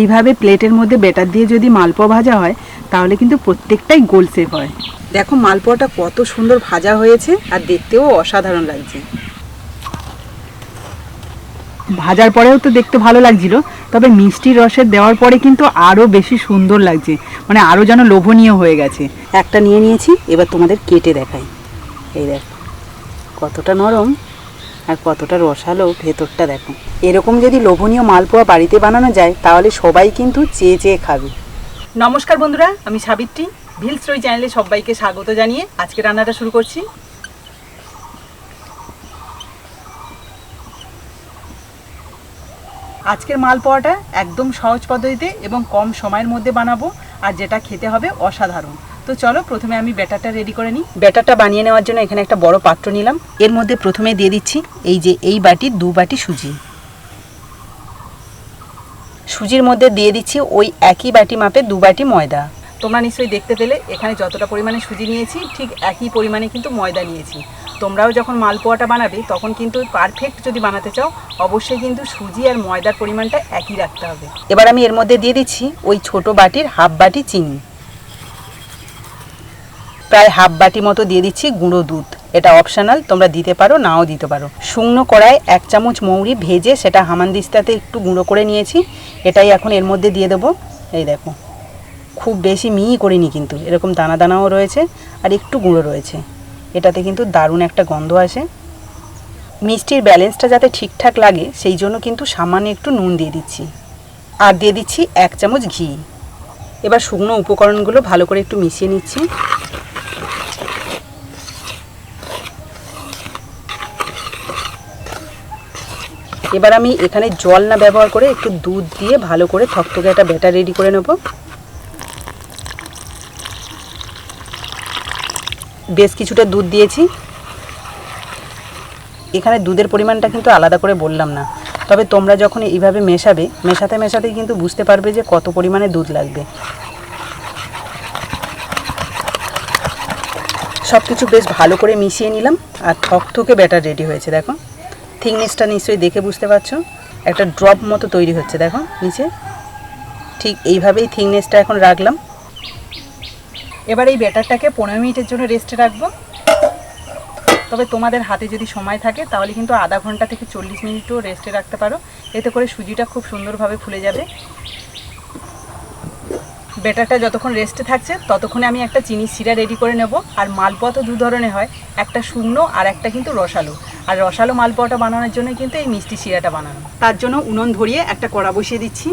এইভাবে প্লেটের মধ্যে বেটার দিয়ে যদি মালপোয়া ভাজা হয় তাহলে কিন্তু প্রত্যেকটাই গোল শেপ হয়। দেখো মালপোয়াটা কত সুন্দর ভাজা হয়েছে আর দেখতেও অসাধারণ লাগছে। ভাজার পরেও তো দেখতে ভালো লাগছিল তবে মিষ্টির রসের দেওয়ার পরে কিন্তু আরও বেশি সুন্দর লাগছে মানে আরও যেন লোভনীয় হয়ে গেছে। একটা নিয়ে নিয়েছি এবার তোমাদের কেটে দেখাই। এই দেখ কতটা নরম। আর কতটা রসালো ভেতরটা দেখো। এরকম যদি লোভনীয় মালপোয়া বাড়িতে বানানো যায়, তাহলে সবাই কিন্তু চেয়ে চেয়ে খাবে। নমস্কার বন্ধুরা, আমি সাবিত্রী, ভিলস রই চ্যানেলে সবাইকে স্বাগত জানিয়ে আজকে রান্নাটা শুরু করছি। আজকের মালপোয়াটা একদম সহজ পদ্ধতিতে এবং কম সময়ের মধ্যে বানাবো, আর যেটা খেতে হবে অসাধারণ। তো চলো প্রথমে আমি ব্যাটারটা রেডি করে নিই। ব্যাটারটা বানিয়ে নেওয়ার জন্য এখানে একটা বড় পাত্র নিলাম। এর মধ্যে প্রথমে দিয়ে দিচ্ছি এই যে এই বাটির দু বাটি সুজি। সুজির মধ্যে দিয়ে দিচ্ছি ওই একই বাটি মাপে দু বাটি ময়দা। তোমরা নিশ্চয়ই দেখতে পেলে এখানে যতটা পরিমাণে সুজি নিয়েছি ঠিক একই পরিমাণে কিন্তু ময়দা নিয়েছি। তোমরাও যখন মালপোয়াটা বানাবে তখন কিন্তু পারফেক্ট যদি বানাতে চাও অবশ্যই কিন্তু সুজি আর ময়দার পরিমাণটা একই রাখতে হবে। এবার আমি এর মধ্যে দিয়ে দিচ্ছি ওই ছোট বাটির হাফ বাটি চিনি। প্রায় হাফ বাটি মতো দিয়ে দিচ্ছি গুঁড়ো দুধ। এটা অপশনাল তোমরা দিতে পারো, নাও দিতে পারো। শুকনো কড়ায় এক চামচ মৌরি ভেজে সেটা হামানদিস্তাতে একটু গুঁড়ো করে নিয়েছি। এটাই এখন এর মধ্যে দিয়ে দেবো। এই দেখো, খুব বেশি মিহি করিনি কিন্তু, এরকম দানা দানাও রয়েছে আর একটু গুঁড়ো রয়েছে। এটাতে কিন্তু দারুণ একটা গন্ধ আসে। মিষ্টির ব্যালেন্সটা যাতে ঠিকঠাক লাগে, সেই জন্য কিন্তু সামান্য একটু নুন দিয়ে দিচ্ছি। আর দিয়ে দিচ্ছি এক চামচ ঘি। এবার শুকনো উপকরণগুলো ভালো করে একটু মিশিয়ে নিচ্ছি। এবার আমি এখানে জল না ব্যবহার করে একটু দুধ দিয়ে ভালো করে থকথকে একটা ব্যাটার রেডি করে নেব। বেশ কিছুটা দুধ দিয়েছি। এখানে দুধের পরিমাণটা কিন্তু আলাদা করে বললাম না। তবে তোমরা যখন এইভাবে মেশাবে, মেশাতে মেশাতেই কিন্তু বুঝতে পারবে যে কত পরিমাণে দুধ লাগবে। সব কিছু বেশ ভালো করে মিশিয়ে নিলাম আর থকথকে ব্যাটার রেডি হয়েছে, দেখো। থিকনেসটা নিশ্চয়ই দেখে বুঝতে পারছ? একটা ড্রপ মতো তৈরি হচ্ছে, দেখো, নিচে। ঠিক এইভাবেই থিকনেসটা এখন রাখলাম। এবার এই ব্যাটারটাকে পনেরো মিনিটের জন্য রেস্টে রাখব। তবে তোমাদের হাতে যদি সময় থাকে, তাহলে কিন্তু আধা ঘণ্টা থেকে চল্লিশ মিনিটও রেস্টে রাখতে পারো। এতে করে সুজিটা খুব সুন্দরভাবে ফুলে যাবে। ব্যাটারটা যতক্ষণ রেস্টে থাকছে, ততক্ষণে আমি একটা চিনি শিরা রেডি করে নেব। আর মালপোয়া তো দু ধরনের হয়, একটা শূন্য আর একটা কিন্তু রসালো। আর রসালো মালপোয়াটা বানানোর জন্য কিন্তু এই মিষ্টি শিরাটা বানানো। তার জন্য উনুন ধরিয়ে একটা কড়া বসিয়ে দিচ্ছি।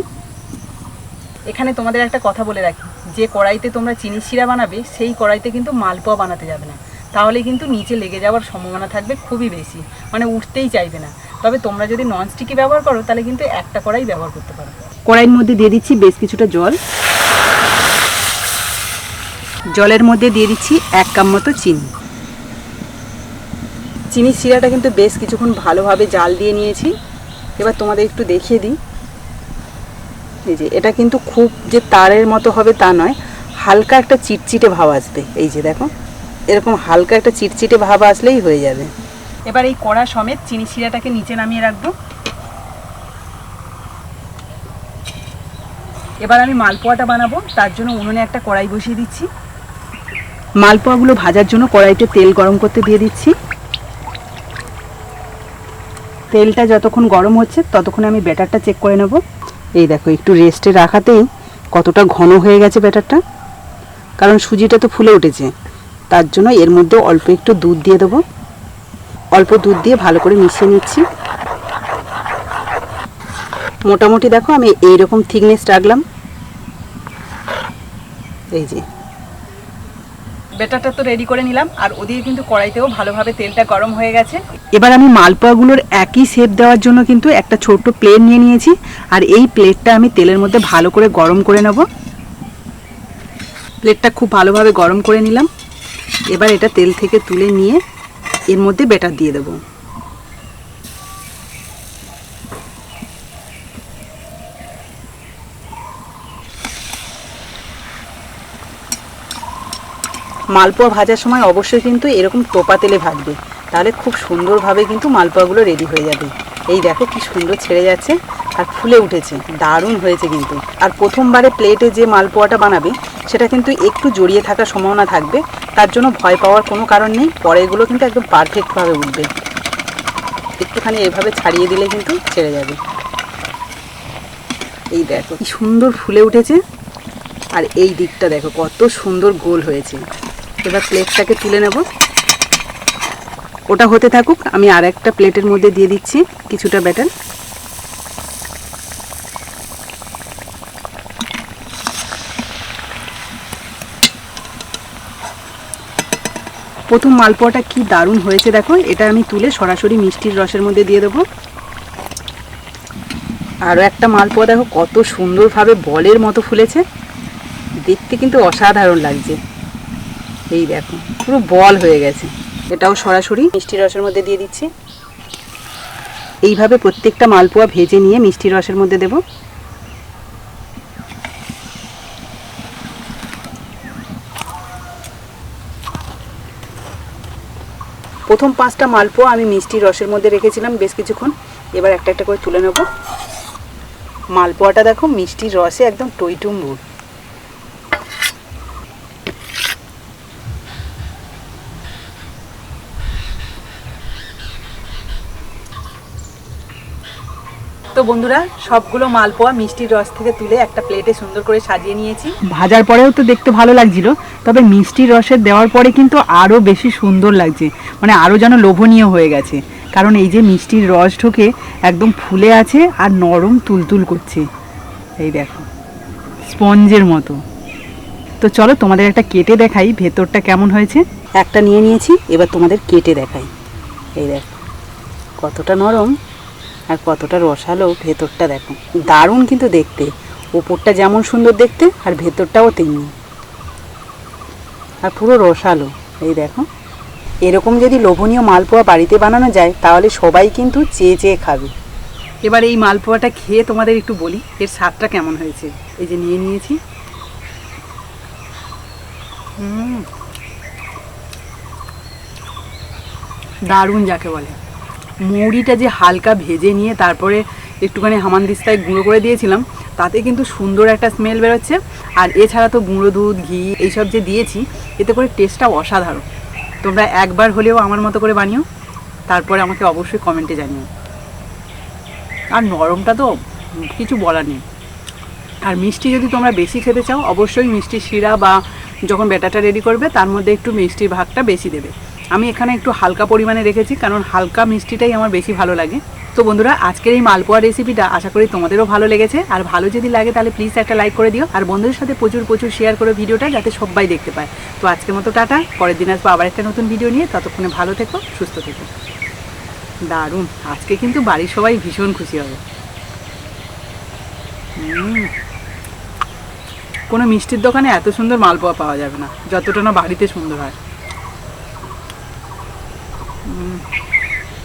এখানে তোমাদের একটা কথা বলে রাখি যে কড়াইতে তোমরা চিনি শিরা বানাবে সেই কড়াইতে কিন্তু মালপোয়া বানাতে যাবে না। তাহলে কিন্তু নিচে লেগে যাওয়ার সম্ভাবনা থাকবে খুবই বেশি মানে উঠতেই চাইবে না। তবে তোমরা যদি ননস্টিকি ব্যবহার করো তাহলে কিন্তু একটা কড়াই ব্যবহার করতে পারো। কড়াইয়ের মধ্যে দিয়ে দিচ্ছি বেশ কিছুটা জল। জলের মধ্যে দিয়ে দিচ্ছি এক কাপ মতো চিনি। চিনির শিরাটা কিন্তু বেশ কিছুক্ষণ ভালোভাবে জাল দিয়ে নিয়েছি। এবার তোমাদের একটু দেখিয়ে দিই। এই যে, এটা কিন্তু খুব যে তারের মতো হবে তা নয়, হালকা একটা চিটচিটে ভাব আসবে। এই যে দেখো, এরকম হালকা একটা চিটচিটে ভাব আসলেই হয়ে যাবে। এবার এই কড়া সমেত চিনি শিরাটাকে নিচে নামিয়ে রাখব। এবার আমি মালপোয়াটা বানাবো, তার জন্য উনুনে একটা কড়াই বসিয়ে দিচ্ছি। মালপোয়াগুলো ভাজার জন্য কড়াইতে তেল গরম করতে দিয়ে দিচ্ছি। তেলটা যতক্ষণ গরম হচ্ছে, ততক্ষণ আমি ব্যাটারটা চেক করে নেব। এই দেখো, একটু রেস্টে রাখাতেই কতটা ঘন হয়ে গেছে ব্যাটারটা। কারণ সুজিটা তো ফুলে উঠেছে। তার জন্য এর মধ্যে অল্প একটু দুধ দিয়ে দেবো। অল্প দুধ দিয়ে ভালো করে মিশিয়ে নিচ্ছি। মোটামুটি দেখো, আমি এইরকম থিকনেস রাখলাম। এই যে ব্যাটারটা তো রেডি করে নিলাম, আর ওদিকে কিন্তু কড়াইতেও ভালোভাবে তেলটা গরম হয়ে গেছে। এবার আমি মালপোয়াগুলোর একই শেপ দেওয়ার জন্য কিন্তু একটা ছোট্ট প্লেট নিয়ে নিয়েছি, আর এই প্লেটটা আমি তেলের মধ্যে ভালো করে গরম করে নেব। প্লেটটা খুব ভালোভাবে গরম করে নিলাম। এবার এটা তেল থেকে তুলে নিয়ে এর মধ্যে বেটার দিয়ে দেবো। মালপোয়া ভাজার সময় অবশ্যই কিন্তু এরকম টোপা তেলে ভাজবে। তাহলে খুব সুন্দরভাবে কিন্তু মালপোয়াগুলো রেডি হয়ে যাবে। এই দেখো কি সুন্দর ছেড়ে যাচ্ছে আর ফুলে উঠেছে। দারুণ হয়েছে কিন্তু। আর প্রথমবারে প্লেটে যে মালপোয়াটা বানাবে, সেটা কিন্তু একটু জড়িয়ে থাকার সম্ভাবনা থাকবে। তার জন্য ভয় পাওয়ার কোনো কারণ নেই। পরে এগুলো কিন্তু একদম পারফেক্টভাবে উঠবে। একটুখানি এভাবে ছাড়িয়ে দিলে কিন্তু ছেড়ে যাবে। এই দেখো কি সুন্দর ফুলে উঠেছে। আর এই দিকটা দেখো কত সুন্দর গোল হয়েছে। এবার প্লেটটাকে তুলে নেব। ওটা হতে থাকুক, আমি আর একটা প্লেটের মধ্যে দিয়ে দিচ্ছি কিছুটা ব্যাটার। প্রথম মালপোয়াটা কি দারুণ হয়েছে দেখো, এটা আমি তুলে সরাসরি মিষ্টির রসের মধ্যে দিয়ে দেবো। আরও একটা মালপোয়া দেখো, কত সুন্দরভাবে বলের মতো ফুলেছে। দেখতে কিন্তু অসাধারণ লাগছে। এই দেখো, পুরো বল হয়ে গেছে। এটাও সরাসরি মিষ্টি রসের মধ্যে দিয়ে দিচ্ছি। এইভাবে প্রত্যেকটা মালপোয়া ভেজে নিয়ে মিষ্টি রসের মধ্যে দেব। প্রথম পাঁচটা মালপোয়া আমি মিষ্টি রসের মধ্যে রেখেছিলাম বেশ কিছুক্ষণ। এবার একটা একটা করে তুলে নেব। মালপোয়াটা দেখো মিষ্টির রসে একদম টইটুম্বুর। তো বন্ধুরা, সবগুলো মালপোয়া মিষ্টির রস থেকে তুলে একটা প্লেটে সুন্দর করে সাজিয়ে নিয়েছি। ভাজার পরেও তো দেখতে ভালো লাগছিল, তবে মিষ্টির রসের দেওয়ার পরে কিন্তু আরও বেশি সুন্দর লাগছে মানে আরও যেন লোভনীয় হয়ে গেছে। কারণ এই যে মিষ্টির রস ঢোকে একদম ফুলে আছে আর নরম তুলতুল করছে। এই দেখো, স্পঞ্জের মতো। তো চলো তোমাদের একটা কেটে দেখাই, ভেতরটা কেমন হয়েছে। একটা নিয়ে নিয়েছি, এবার তোমাদের কেটে দেখাই। এই দেখো, কতটা নরম। আর কতটা রসালো ভেতরটা দেখো। দারুণ কিন্তু দেখতে। ওপরটা যেমন সুন্দর দেখতে আর ভেতরটাও তেমনি। আর পুরো রসালো। এই দেখো। এরকম যদি লোভনীয় মালপোয়া বাড়িতে বানানো যায়, তাহলে সবাই কিন্তু চেয়ে চেয়ে খাবে। এবার এই মালপোয়াটা খেয়ে তোমাদের একটু বলি, এর স্বাদটা কেমন হয়েছে? এই যে নিয়ে নিয়েছি। দারুণ যাকে বলে। মৌরিটা যে হালকা ভেজে নিয়ে তারপরে একটুখানি হামানদিস্তায় গুঁড়ো করে দিয়েছিলাম, তাতে কিন্তু সুন্দর একটা স্মেল বেরোচ্ছে। আর এছাড়া তো গুঁড়ো দুধ, ঘি এইসব যে দিয়েছি, এতে করে টেস্টটা অসাধারণ। তোমরা একবার হলেও আমার মতো করে বানিও, তারপরে আমাকে অবশ্যই কমেন্টে জানিও। আর নরমটা তো কিছু বলার নেই। আর মিষ্টি যদি তোমরা বেশি খেতে চাও, অবশ্যই মিষ্টি শিরা বা যখন ব্যাটাটা রেডি করবে, তার মধ্যে একটু মিষ্টির ভাগটা বেশি দেবে। আমি এখানে একটু হালকা পরিমাণে রেখেছি, কারণ হালকা মিষ্টিটাই আমার বেশি ভালো লাগে। তো বন্ধুরা, আজকের এই মালপোয়া রেসিপিটা আশা করি তোমাদেরও ভালো লেগেছে। আর ভালো যদি লাগে তাহলে প্লিজ একটা লাইক করে দিও। আর বন্ধুদের সাথে প্রচুর প্রচুর শেয়ার করো ভিডিওটা যাতে সবাই দেখতে পায়। তো আজকের মতো টাটা, পরের দিন আসব আবার একটা নতুন ভিডিও নিয়ে। ততক্ষণে ভালো থেকো, সুস্থ থেকো। দারুণ, আজকে কিন্তু বাড়ির সবাই ভীষণ খুশি হবে। কোনো মিষ্টির দোকানে এত সুন্দর মালপোয়া পাওয়া যাবে না, যতটা না বাড়িতে সুন্দর হয়।